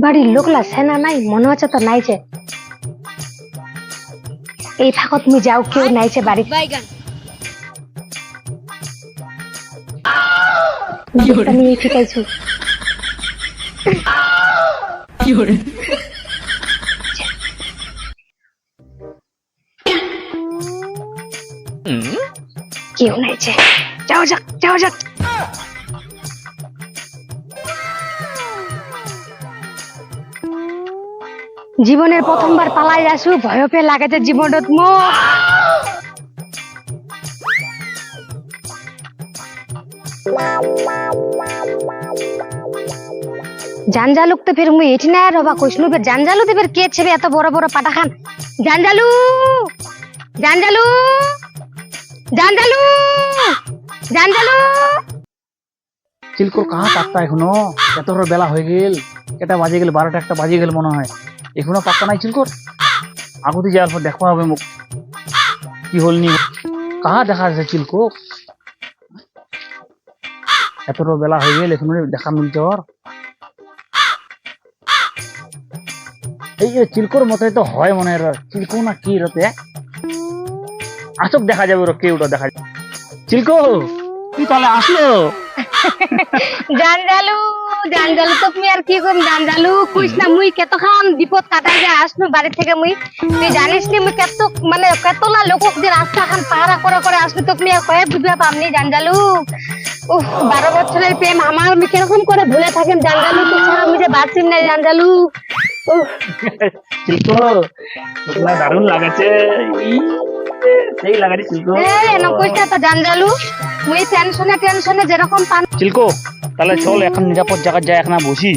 বাড়ির লোকলা সেনা নাই মনে হচ্ছে তো নাইছে। এই ফাঁকত তুমি যাও কেউ নাইছে বাড়ি বাইগান। নিয়ে ফিটাইছু। কেউ নাইছে। যাও যাক যাও যাক। জীবনের প্রথমবার পালাই আসু ভয় পেয়ে লাগে যে জীবনত মো জানজালুক তো ফের মুই এটি না রবা কইসনু ফের। জানজালু তো ফের কে ছেবে এত বড় বড় পাটা খান জানজালু! জানজালু! জানজালু! জানজালু! চিলকোর কাহা পাত্তা এখনও? এত বেলা হয়ে গেল। এটা বাজে গেল বারোটা, একটা বাজে গেল মনে হয়। এখনও পাত্তা নাই চিলকোর? আগুতে যাওয়ার পর দেখা হবে মুখ কি হল নি? কাহা দেখা যাচ্ছে চিলকো এত বেলা হয়ে গেল, এখনও দেখা মিলছে ওর এই যে চিলকোর মতোই তো হয় মনে হয় চিলকো না কি রতে আসক, দেখা যাবে ওর কেউটা দেখা যাবে। চিলকো, তুই তাহলে আসলো? জানজালু। জানজালু তো তুমি আর কি করম জানজালু কইস না মুই কতখান বিপদ কাটাই যে আসনু বাড়ি থেকে মুই। তুই জানিস নি মুই কত মানে কতলা লোক যে রাস্তা খান পাহারা করে করে আসবে তো তুমি আর কয়ে বুঝবে পামনি জানজালু। উহ বারো বছরের প্রেম আমার আমি কীরকম করে ভুলে থাকেন জানজালু তুই ছাড়া আমি যে বাঁচিম না জানজালু। দারুণ লাগাচ্ছে। সেই লাগাচ্ছে চিলকো এই এনো কইস তো জানজালু। মুই টেনশনে টেনশনে যেরকম পান চিলকো তাহলে চল এখন নিরাপদ জায়গায় যাই এখন বসি।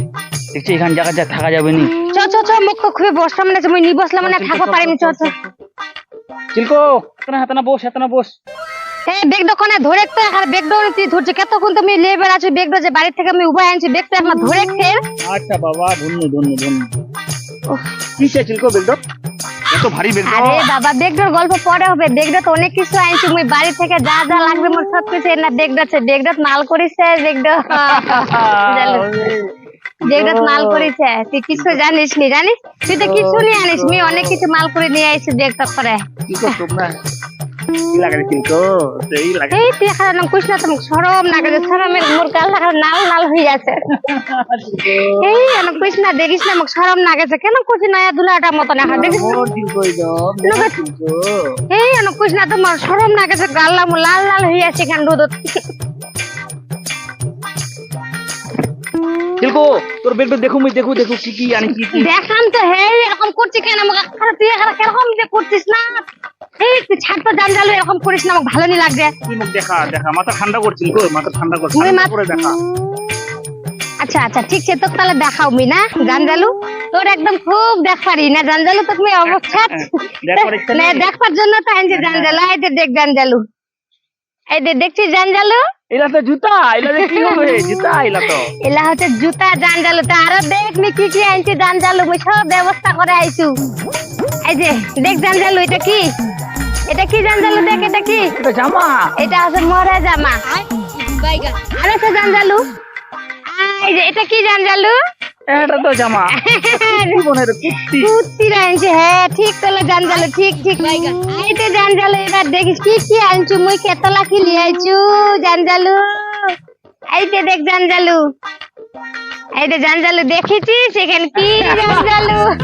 দেখছি এখান জায়গায় যা থাকা যাবে নি। চ চ চ মুখ খুবই বসলাম মুই নি বসলাম থাকো পারিনি চ চ চিলকো হাতে হাতে না বস হাতে না বস। এই বেগ দোকানে ধরে তো এখন বেগ দোকানে তুই ধরছে। কতক্ষণ তুমি নিয়ে বেড়াচ্ছ বেগ যে বাড়ি থেকে আমি উভয় আনছি বেগ তো এখন ধরে আচ্ছা বাবা ধন্য ধন্য ধন্য। কি চিলকো বেলদ এত ভারী বের আরে বাবা দেখডর গল্প পরে হবে। তো অনেক কিছু আইছি মুই বাড়ি থেকে যা যা লাগবে মোর সব কিছু না দেখডছে দেখডত মাল করিছে দেখড দেখডত মাল করিছে। তুই কিছু জানিস নি জানিস? তুই তো কিছু নিয়ে আনিস আমি অনেক কিছু মাল করে নিয়ে আইছি বেগটা করে করছ তোমরা? কি লাগাচ্ছে সেই লাগে এই তুই এখন নাম কুছ না তোমাকে সরম না করে সরমের মোর গাল লাগা নাল নাল হয়ে যাচ্ছে এই এন কইস না দেখিস না মোক শরম না গেছে। কেন কইছি নয়া দুলাটা মত না? হা দেখিস না? ও চিলকো একদম নগদ। চিলকো এই এন কইস না তোমার শরম না গেছে গাল লাল লাল হয়ে আছে কেন রোদত তোর দেখো মুই দেখো দেখো কি কি আনি কি কি। দেখান তো হে এরকম করছিস কেন? আমাকে তুই করছিস না? এই ছাড় তো জানজালো এরকম করিস না আমাকে ভালো নি লাগবে। মুখ দেখা? দেখা মাথা ঠান্ডা করছিল গো মাথা ঠান্ডা করছিল মুই ঠান্ডা মাথা- করে দেখা। আচ্ছা আচ্ছা ঠিক আছে তাহলে দেখাও মি না? জানজালু? তোর একদম খুব দেখ না জানজালু? তো তুমি অবস্থা? দেখবার না দেখবার জন্য তো আনছি জানজালু এই যে দেখ জানজালু। এই যে দেখছিস জানজালু? এলা তো জুতা এলা কি হবে? জুতা এলা তো। এলা হচ্ছে জুতা জানজালু তো আরও দেখ নি কি কি আনছি জানজালু মুই সব ব্যবস্থা করে আইছু। এই যে দেখ জানজালু এটা কি? এটা কি জানজালু দেখ এটা কি? এটা জামা। এটা হচ্ছে মরা জামা। আর আছে জানজালু। এটা কি জানজালু? এটা তো জামা। জীবনের কুর্তি কুর্তি আনছে হ্যাঁ ঠিক তোলা জানজালু ঠিক ঠিক। তো জানজালু এবার দেখিস কি কি আনছু? মুই কেতলা কি লিয়াইছু জানজালু? এই যে দেখ জানজালু। এই যে জানজালু দেখেছিস এখানে কি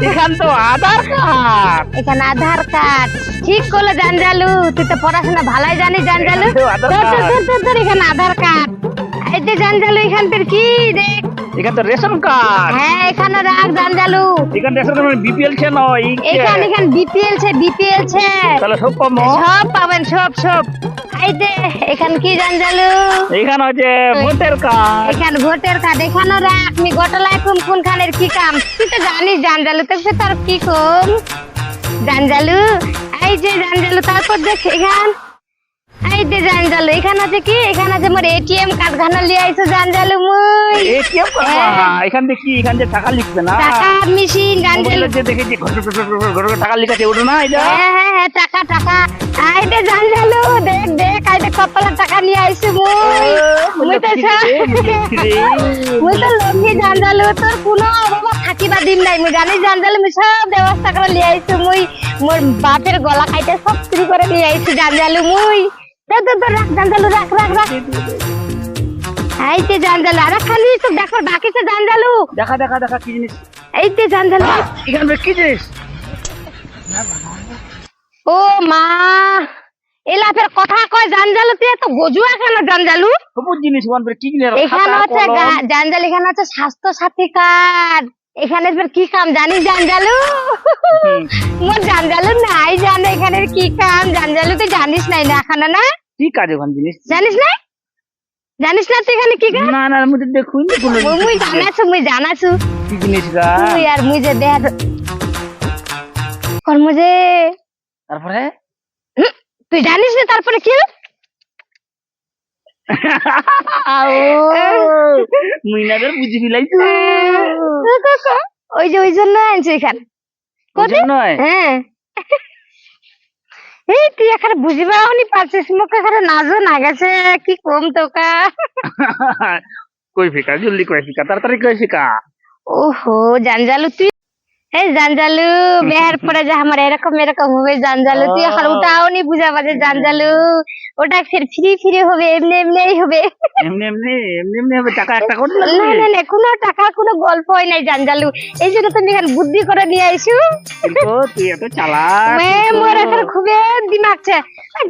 এখান তো আধার কার্ড। এখানে আধার কার্ড। ঠিক করল জানজালু তুই তো পড়াশোনা ভালোই জানিস আধার তোর এখানে আধার কার্ড। এই যে জানজালু এখান তোর কি দেখ? এখান তো রেশন কার্ড। হ্যাঁ এখানে রাখ জানজালু। এখান রেশন কার্ড বিপিএল ছে নয় এখান এখান বিপিএল ছে বিপিএল ছে তাহলে সব পাবো। সব পাবেন সব সব। যে এখান কি জানজালু? এখান হচ্ছে ভোটের কার্ড। এখান ভোটের কার্ড। এখানে রাখ নি গোটলায় কোন কোন খানের কি কাম? তুই তো জানিস জানজালু তো তার কি কম? জানজালু এই যে জানজালু তারপর দেখ এখান। এই যে জানজালু এখানে আছে কি? এখানে আছে মোর এটিএম কার্ড খানা লিয়ে আইছো জানজালু মুই। এটিএম এখান থেকে কি? এখান থেকে টাকা লিখবে না? টাকা মেশিন জানজালু। যে দেখেছি ঘর ঘর ঘর টাকা লিখাছে ওটা না এটা? হ্যাঁ হ্যাঁ হ্যাঁ টাকা টাকা। আইতে জানজালু দেখ দেখ আইতে টাকা নিয়ে আইছি মুই মুই তো মুই তো লক্ষ্মী জানজালু তোর কোনো অভাব থাকে কিবা দিন নাই। মুই জানি জানজালে মুই সব ব্যবস্থা করে লিয়ে আইছো মুই। মোর বাপের গলা কাইতে সব চুরি করে নিয়ে আইছি জানজালু মুই। দে দে দে রাখ জানজালু রাখ রাখ রাখ। এইতে জানজালু আরে খালি তো দেখো বাকিতে জানজালু দেখা দেখা দেখা কি জিনিস? এইতে জানজালু এখানে কি জিনিস? ও মা এলা ফের কথা কয় জানজালু তুই এত গজুয়া কেন জানজালু? সবুজ জিনিস ওখান কি এখানে হচ্ছে জানজাল এখানে হচ্ছে স্বাস্থ্য সাথী কার্ড। এখানে কি কাম জানিস জানজালু? মোর জানজালু নাই জানে এখানে কি কাম জানজালু তুই জানিস নাই না এখানে না? কি কাজ ওখানে জিনিস? জানিস না জানিস না তুই এখানে কি কাম না না তো দেখুই না কোনো মুই- মুই জানাছু মুই জানাছু কি জিনিস গা? তুই আর মুই যে দেখ কর্ম যে তারপরে? তুই জানিস না তারপরে কি? মুইনাদের বুঝি ওই যে ওই জন্য আনছি এখানে। কোথায়? হ্যাঁ। এই তুই এখানে বুঝিবাও নি পারছিস মুখ এখানে নাজও না গেছে। কি কম তোকা? কই ফিকা? জলদি কই ফিকা? তাড়াতাড়ি কই ফিকা? ওহো জানজালু তুই এই জানজালু পরে যে আমার এরকম এরকম হবে জানজালু। তুই এখন ও। ওটাও নি বুঝা পারছে জানজালু। ওটা ফির ফ্রি ফ্রি হবে এমনি হবে। এমনি এমনি এমনি এমনি হবে টাকা একটা করে না না না কোনো টাকা কোনো গল্প হয় নাই জানজালু। এই জন্য তুমি এখানে বুদ্ধি করে নিয়ে তুই এত চালাক মে মোর এখানে খুবই দিমাগ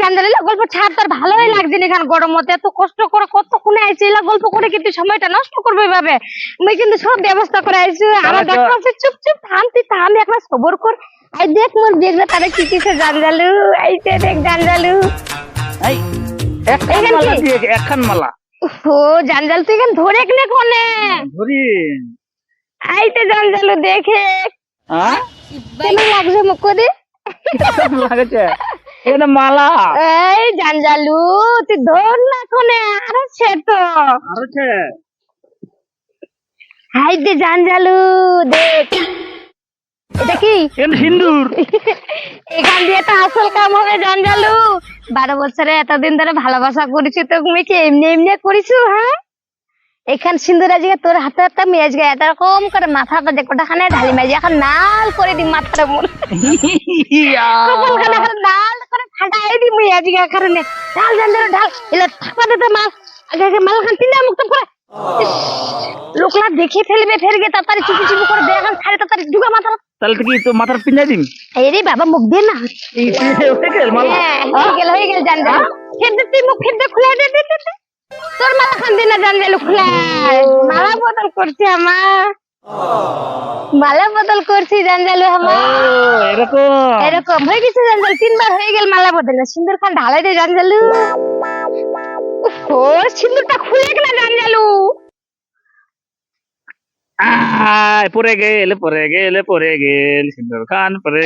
জানজালু গল্প ছাড় তোর ভালোই লাগছে না এখানে গরম মতে এত কষ্ট করে কতক্ষণে আইছি এলা গল্প করে কিন্তু সময়টা নষ্ট করবে এভাবে। মুই কিন্তু সব ব্যবস্থা করে আইছি আমার তাহলে তো- দেখো চুপ চুপ। থাম তুই থাম একটা সবর কর। আই দেখ মোর বেগরা তারে কি কিসে জানজালু। আইতে দেখ জানজালু। এই একখান মালা কি? দিয়েছে একখান মালা। ও জানজাল তুই এখানে ধরে নে কোনে? ধরি। আইতে জানজালু দেখে। হ্যাঁ কেমন লাগছে দে কেমন লাগছে? এটা মালা। এই জানজালু তুই ধর না কোনে আরে ছেট আর হচ্ছে হাইতে জানজালু দেখ এটা কি? সিন্দুর এখান দিয়ে তো আসল কাম হবে জানজালু। বারো বছরে এতদিন ধরে ভালোবাসা করেছি তো তুমি কি এমনি এমনি করিছো হ্যাঁ? এখান সিন্দুর আজকে তোর হাতে একটা মেজ গায়ে এরকম করে মাথা পাতে কোটাখানে ঢালি মাঝে এখন নাল করে দি মাথাটা মোর কপালখানে এখন নাল করে ফাটাই দি মুই আজকে কারণে ঢাল ঢাল ঢাল। এলে থাপা দে মাছ আগে আগে মাল খান তিনটা মুক্ত করে লোকলা দেখে ফেলবে ফেলবে তাড়াতাড়ি চুপি চুপি করে দে এখন ছাড়ে তাড়াতাড়ি ঢুকা মাথা তাহলে কি তো মাথার পিঞ্জা বাবা মুখ দে না। এই হয়ে গেল মালা। হ্যাঁ, গেল হয়ে গেল জান ফের দে তুই মুখ ফের দে খুলে দে দে দে দে। তোর মালা খান না জান খুলে। মালা বদল করছি আমার। মালা বদল করছি জানজালু আমার। এরকম। এরকম। হয়ে গেছে জানজাল তিনবার হয়ে গেল মালা বদল। সিন্দুর খান ঢালাই দে জানজালু ও সিন্দুরটা খুলে জানজালু আয় পরে গেল পরে গেল পরে গেল সিন্দুর খান পরে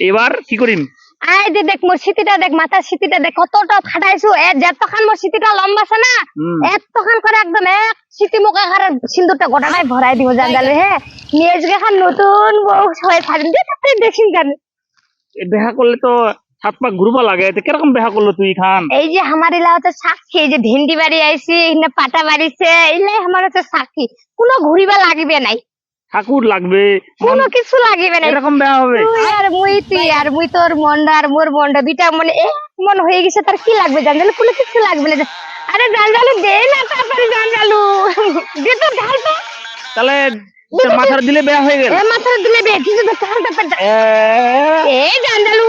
এবার কি করিম? আয় দে দেখ মোর সিটিটা দেখ মাথার সিটিটা দেখ কতটা ফাটাইছো এ যতখান মোর সিটিটা লম্বা আছে না। এতখান করে একদম এক সিটি মুখে খারে সিন্দুরটা গোটাটাই ভরাই দিব জানজালু হ্যাঁ নিয়ে খান নতুন বউ হয়ে থাকবেন দিয়ে তারপরে দেখিন কেন বেহা করলে তো সাত পাক ঘুরবা লাগে তো কীরকম বেহা করল তুই খান? এই যে আমার এলা হচ্ছে সাক্ষী এই যে ভেন্ডি বাড়ি আইছি এখানে পাটা বাড়িছে এলাই আমার হচ্ছে সাক্ষী। কোনো ঘুরিবা লাগিবে নাই। ঠাকুর লাগবে। কোনো কিছু লাগিবে নাই। এরকম বেহা হবে। আর মুই তুই আর মুই তোর মন্ডা আর মোর মন্ডা দুইটা মনে এক মন হয়ে গেছে তার কি লাগবে জানজালু কোনো কিছু লাগবে না। আরে জানজালু দে না তারপরে জানজালু দে তো ঢাল তো। তাহলে মাথার দিলে বেয়া হয়ে গেল। মাথার দিলে বেয়া কিছু তো ঢাল তো এ, এ জানজালু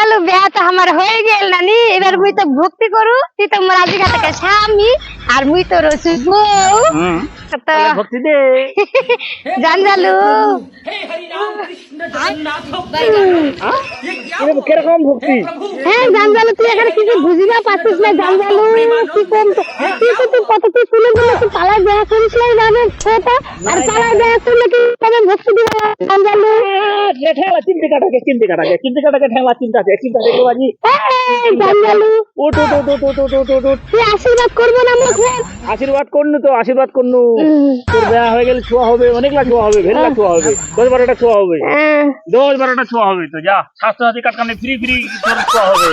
চলো বিয়া তো আমার হয়ে গেল নানি। এবার মুই তো ভক্তি করু তুই তো মোর আজি থেকে স্বামী আর মুই তো রসু বউ। হুম। তো ভক্তি দে। জানজালু। এরকম কীরকম ভক্তি? হ্যাঁ জান জালু তুই এখানে কিছু বুঝি না পাচ্ছিস না জানজালু কি কম তো- আশীর্বাদ করবে করনু তো আশীর্বাদ করনু। তোর দেয়া হয়ে গেলে ছোয়া হবে অনেক লাখ ছোয়া হবে ভেলা হ্যাঁ। ছোয়া হবে দশ বারোটা ছোয়া হবে। হ্যাঁ। দশ বারোটা ছোয়া হবে তো যা স্বাস্থ্য সাথী কাটকানে ফ্রি ফ্রি ছোয়া হবে।